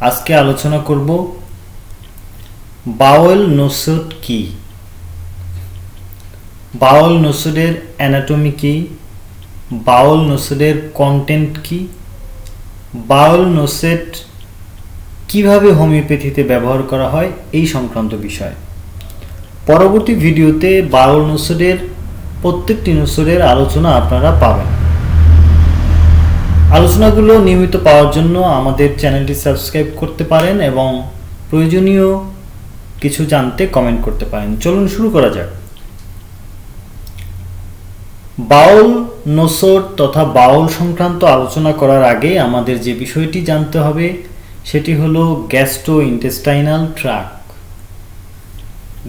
আজকে আলোচনা করব বাউল নোসট কি? বাউল নোসডের অ্যানাটমি কি? বাউল নোসডের কন্টেন্ট কি? বাউল নোসেট কীভাবে হোমিওপ্যাথিতে ব্যবহার করা হয়? এই সংক্রান্ত বিষয়। পরবর্তী ভিডিওতে বাউল নোসডের প্রত্যেকটি নোসডের আলোচনা আপনারা পাবেন। আলোচনাগুলো নিয়মিত পাওয়ার জন্য আমাদের চ্যানেলটি সাবস্ক্রাইব করতে পারেন এবং প্রয়োজনীয় কিছু জানতে কমেন্ট করতে পারেন। চলুন শুরু করা যাক। বাউল, নোসর তথা বাউল সংক্রান্ত আলোচনা করার আগে আমাদের যে বিষয়টি জানতে হবে, সেটি হলো gastrointestinal tract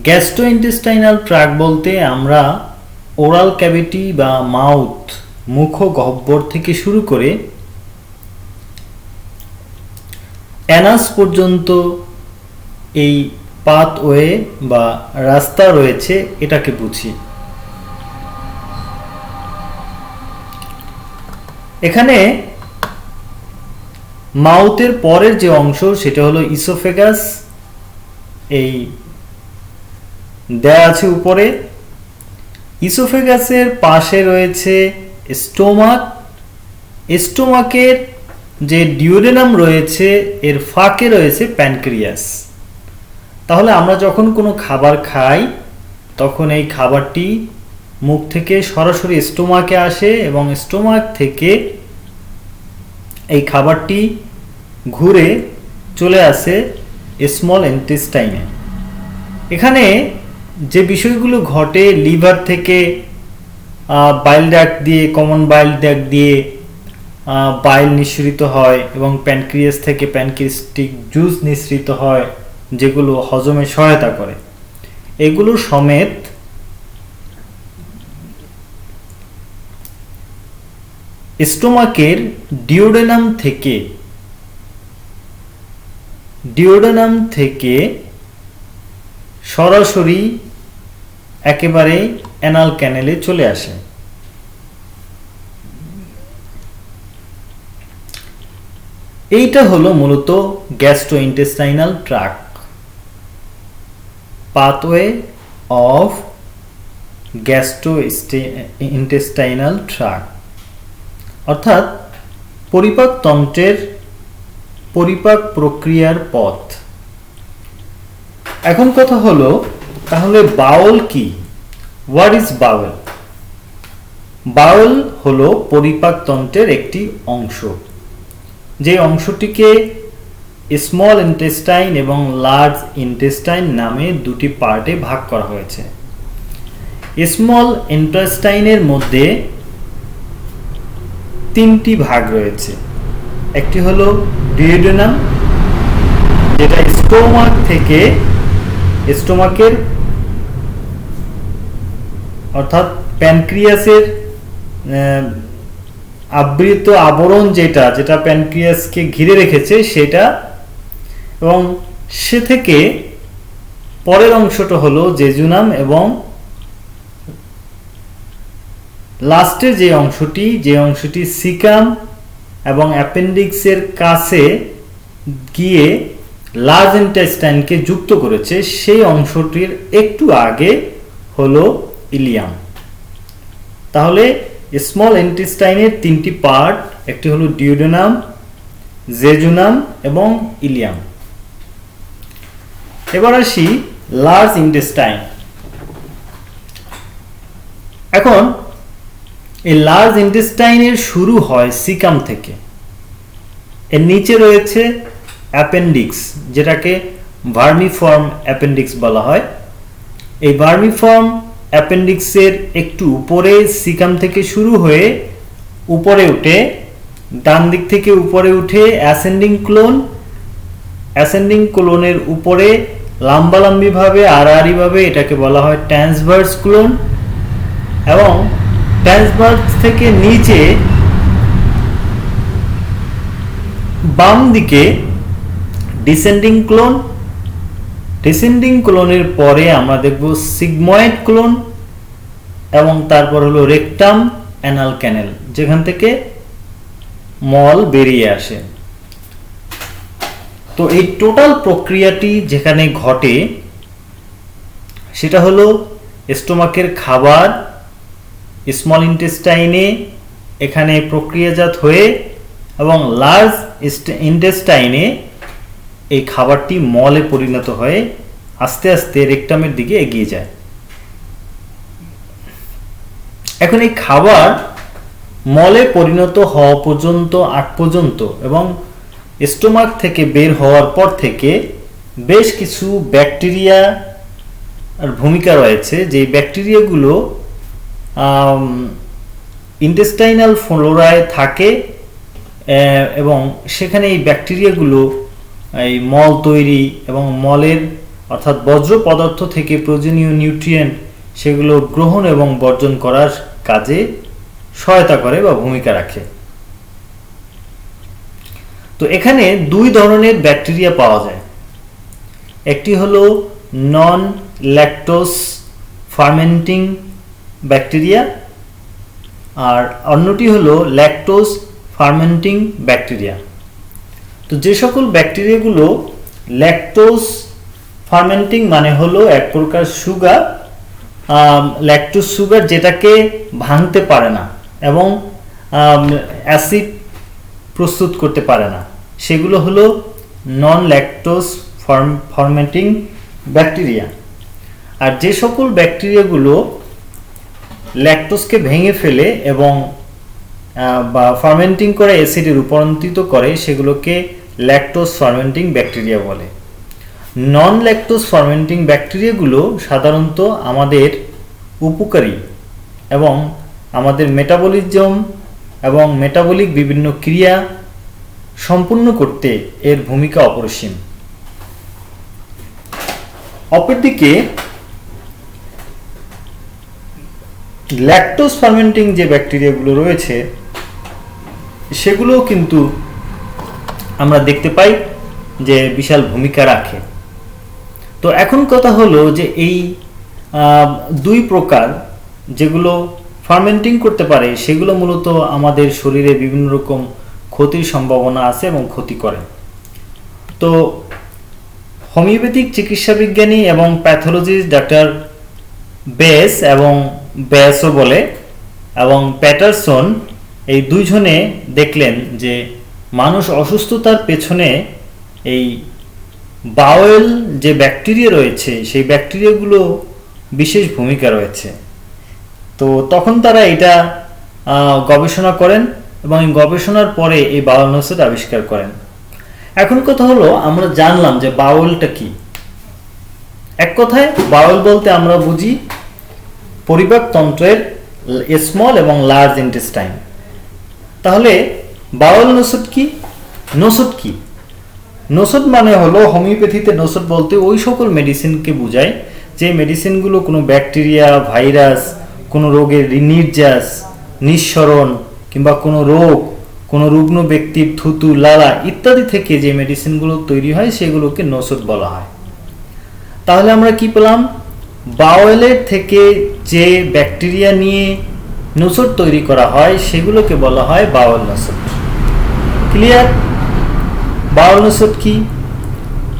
gastrointestinal tract বলতে আমরা ওরাল ক্যাভিটি বা মাউথ মুখ গহ্বর থেকে শুরু করে অ্যানাস পর্যন্ত এই পাথওয়ে বা রাস্তা রয়েছে এটাকে বুঝি। এখানে মাউথের পরের যে অংশ সেটা হলো ইসোফেগাস। এই দেয়া আছে উপরে। ইসোফেগাসের পাশে রয়েছে স্টোমাক। স্টোমাকের যে ডিউরেনাম রয়েছে, এর ফাঁকে রয়েছে প্যানক্রিয়াস। তাহলে আমরা যখন কোনো খাবার খাই, তখন এই খাবারটি মুখ থেকে সরাসরি স্টোমাকে আসে এবং স্টোমাক থেকে এই খাবারটি ঘুরে চলে আসে স্মল ইন্টেস্টাইনে এখানে যে বিষয়গুলো ঘটে, লিভার থেকে বাইল ডাক দিয়ে কমন বাইল ড্যাক দিয়ে বাইল নিঃসৃত হয় এবং প্যানক্রিয়াস থেকে প্যানক্রিয়াস্টিক জুস নিঃসৃত হয়, যেগুলো হজমে সহায়তা করে। এগুলো সমেত স্টোমাকের ডিওডেনাম থেকে ডিওডেনাম থেকে সরাসরি একেবারে অ্যানাল ক্যানেলে চলে আসে। এইটা হলো মূলত gastrointestinal tract pathway of gastrointestinal tract অর্থাৎ পরিপাক তন্ত্রের পরিপাক প্রক্রিয়ার পথ। এখন কথা হলো, তাহলে বাউল কি? হোয়াট ইজ বাউল? বাউল হলো পরিপাক তন্ত্রের একটি অংশ। যে অংশটিকে স্মল ইন্টেস্টাইন এবং লার্জ ইন্টেস্টাইন নামে দুটি পার্টে ভাগ করা হয়েছে। স্মল ইন্টেস্টাইনের মধ্যে তিনটি ভাগ রয়েছে। একটি হলো ডিওডেনাম যেটা স্টোমাক থেকে স্টোমাকের, অর্থাৎ প্যানক্রিয়াসের আবৃত আবরণ যেটা যেটা প্যানক্রিয়াসকে ঘিরে রেখেছে, সেটা এবং সে থেকে পরের অংশটা হলো জেজুনাম এবং লাস্টের যে অংশটি যে অংশটি সিকাম এবং অ্যাপেন্ডিক্সের কাছে গিয়ে লার্জ ইন্টেস্টাইনকে যুক্ত করেছে, সেই অংশটির একটু আগে হলো ইলিয়াম। তাহলে স্মল ইন্টেস্টাইনের তিনটি পার্ট একটি হলো ডিউডেনাম জেজুনাম এবং ইলিয়াম এবার আসি লার্জ ইন্টেস্টাইন এখন, এই লার্জ ইন্টেস্টাইনের শুরু হয় সিকাম থেকে। এর নিচে রয়েছে অ্যাপেন্ডিক্স যেটাকে ভার্মিফর্ম অ্যাপেন্ডিক্স বলা হয়। এই ভার্মিফর্ম অ্যাপেন্ডিক্সের একটু উপরে সিকাম থেকে শুরু হয়ে উপরে উঠে, ডান দিক থেকে উপরে উঠে অ্যাসেন্ডিং ক্লোন, অ্যাসেন্ডিং ক্লোনের উপরে লাম্বালাম্বিভাবে, আড়াআড়িভাবে এটাকে বলা হয় ট্রান্সভার্স ক্লোন এবং ট্রান্সভার্স থেকে নিচে বাম দিকে ডিসেন্ডিং ক্লোন ডিসেন্ডিং ক্লোনের পরে আমরা দেখব সিগময়েড ক্লোন এবং তারপর হলো রেকটাম অ্যানাল ক্যানেল যেখান থেকে মল বেরিয়ে আসে। তো এই টোটাল প্রক্রিয়াটি যেখানে ঘটে, সেটা হলো স্টোমাকের খাবার স্মল ইন্টেস্টাইনে এখানে প্রক্রিয়াজাত হয়ে এবং লার্জ ইন্টেস্টাইনে এই খাবারটি মলে পরিণত হয়ে আস্তে আস্তে রেকটামের দিকে এগিয়ে যায়। এখন এই খাবার মলে পরিণত হওয়া পর্যন্ত, আগ পর্যন্ত এবং স্টোমাক থেকে বের হওয়ার পর থেকে বেশ কিছু ব্যাকটেরিয়া আর ভূমিকা রয়েছে যে ব্যাকটেরিয়াগুলো ইন্টেস্টাইনাল ফ্লোরায় থাকে এবং সেখানে এই ব্যাকটেরিয়াগুলো এই মল তৈরি এবং মলের অর্থাৎ বজ্র পদার্থ থেকে প্রয়োজনীয় নিউট্রিয়েন্ট সেগুলো গ্রহণ এবং বর্জন করার কাজে সহায়তা করে বা ভূমিকা রাখে। তো এখানে দুই ধরনের ব্যাকটেরিয়া পাওয়া যায়। একটি হলো নন ল্যাকটোস ফার্মেন্টিং ব্যাকটেরিয়া আর অন্যটি হলো ল্যাকটোজ ফার্মেন্টিং ব্যাকটেরিয়া। তো যে সকল ব্যাকটেরিয়াগুলো ল্যাকটোজ ফার্মেন্টিং মানে হলো এক প্রকার সুগার ল্যাকটোজ সুগার যেটাকে ভাঙতে পারে না এবং অ্যাসিড প্রস্তুত করতে পারে না। সেগুলো হলো নন ল্যাকটোজ ফরমেন্টিং ব্যাকটেরিয়া আর যে সকল ব্যাকটেরিয়াগুলো ল্যাকটোজকে ভেঙে ফেলে এবং বা ফার্মেন্টিং করে অ্যাসিডে রূপান্তরিত করে, সেগুলোকে ল্যাকটোজ ফার্মেন্টিং ব্যাকটেরিয়া বলে। নন ল্যাকটোজ ফার্মেন্টিং ব্যাকটেরিয়াগুলো সাধারণত আমাদের উপকারী এবং আমাদের মেটাবলিজম এবং মেটাবলিক বিভিন্ন ক্রিয়া সম্পূর্ণ করতে এর ভূমিকা অপরিসীম। অপরদিকে ল্যাকটোজ ফার্মেন্টিং যে ব্যাকটেরিয়াগুলো রয়েছে, সেগুলোও কিন্তু আমরা দেখতে পাই যে বিশাল ভূমিকা রাখে। তো এখন কথা হলো যে এই দুই প্রকার যেগুলো ফার্মেন্টিং করতে পারে, সেগুলো মূলত আমাদের শরীরে বিভিন্ন রকম ক্ষতির সম্ভাবনা আছে এবং ক্ষতি করে। তো হোমিওপ্যাথিক চিকিৎসা বিজ্ঞানী এবং প্যাথোলজিস্ট ডাক্তার বেস এবং বেসও বলে, এবং প্যাটারসন এই দুইজনে দেখলেন যে মানুষ অসুস্থতার পেছনে এই বাওয়েল যে ব্যাকটেরিয়া রয়েছে, সেই ব্যাকটেরিয়াগুলো বিশেষ ভূমিকা রয়েছে। তো তখন তারা এটা গবেষণা করেন এবং এই গবেষণার পরে এই বাউল নসেট আবিষ্কার করেন। এখন কথা হলো, আমরা জানলাম যে বাউলটা কি। এক কথায় বাউল বলতে আমরা বুঝি পরিপাক তন্ত্রের স্মল এবং লার্জ ইন্টেস্টাইন। তাহলে বাউল নসুদ কি? নসুদ কি? নসুদ মানে হলো হোমিওপ্যাথিতে নসুট বলতে ওই সকল মেডিসিনকে বোঝায় যে মেডিসিনগুলো কোনো ব্যাকটেরিয়া, ভাইরাস, কোনো রোগের নির্যাস, নিঃসরণ কিংবা কোনো রোগ, কোনো রুগ্ন ব্যক্তির থুতু, লালা ইত্যাদি থেকে যে মেডিসিনগুলো তৈরি হয় সেগুলোকে নসুট বলা হয়। তাহলে আমরা কি পেলাম? বাওয়েলের থেকে যে ব্যাকটেরিয়া নিয়ে নসট তৈরি করা হয় সেগুলোকে বলা হয় বাওয়েল নসট ক্লিয়ার? বাওয়েল নসট কি?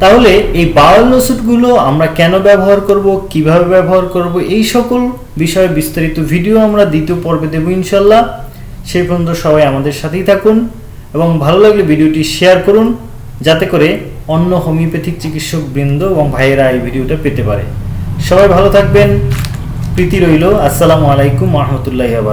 তাহলে এই বাওয়েল নসটগুলো আমরা কেন ব্যবহার করব, কীভাবে ব্যবহার করব, এই সকল বিষয়ে বিস্তারিত ভিডিও আমরা দ্বিতীয় পর্বে দেব ইনশাল্লাহ। সেই পর্যন্ত সবাই আমাদের সাথেই থাকুন এবং ভালো লাগলে ভিডিওটি শেয়ার করুন, যাতে করে অন্য হোমিওপ্যাথিক চিকিৎসক বৃন্দ এবং ভাইয়েরা এই ভিডিওটা পেতে পারে। সবাই ভালো থাকবেন, প্রীতি রইল। আসসালামু আলাইকুম রহমতুল্লাহ আবার